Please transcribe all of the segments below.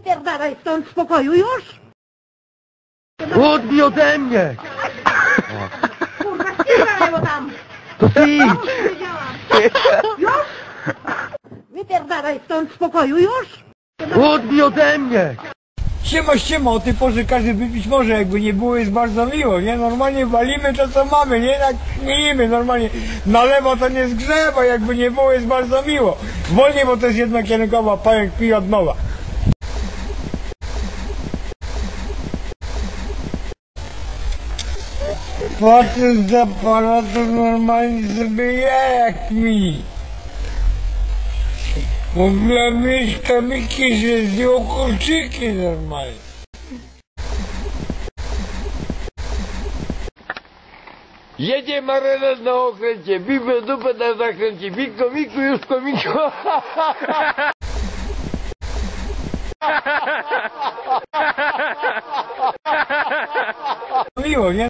Wypierdalaj stąd z pokoju już! Odbij ode mnie! Kurwa, spierdalaj bo tam! To ty idź! Już powiedziałam! Już? Wypierdalaj stąd z pokoju już! Odbij ode mnie! Siema, siema, o tej porze każdy wypić może, jakby nie było jest bardzo miło, nie? Normalnie walimy to co mamy, nie? Tak śmiejemy, normalnie na lewo to nie zgrzewa, jakby nie było jest bardzo miło. Wolniej, bo to jest jedna kierunkowa, pająk pije od nowa. Patrzę z aparatu normalnie sobie jak mi. W ogóle mieszka Miki, że zdjął kolczyki normalnie. Jedzie marynarz na okręcie, bibę dupę na zakręcie, Miko, Miku, już komiko. Miło, nie?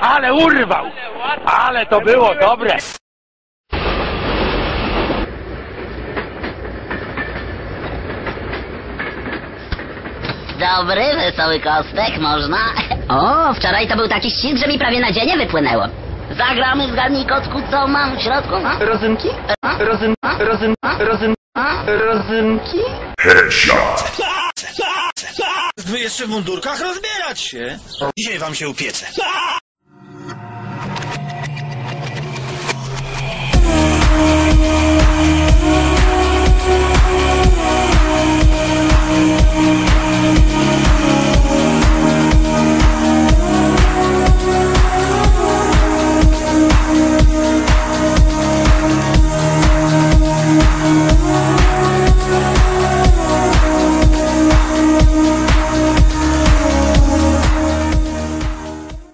Ale urwał! Ale to było dobre! Dobry, wesoły kostek, można? O, wczoraj to był taki ścisk, że mi prawie nadzienie wypłynęło. Zagramy, zgadnij kotku, co mam w środku, no? Rodzynki? A? Rozyn, A? rozyn, A? rozyn, A? rodzynki? Wy jeszcze w mundurkach rozbierać się. Dzisiaj wam się upiecę.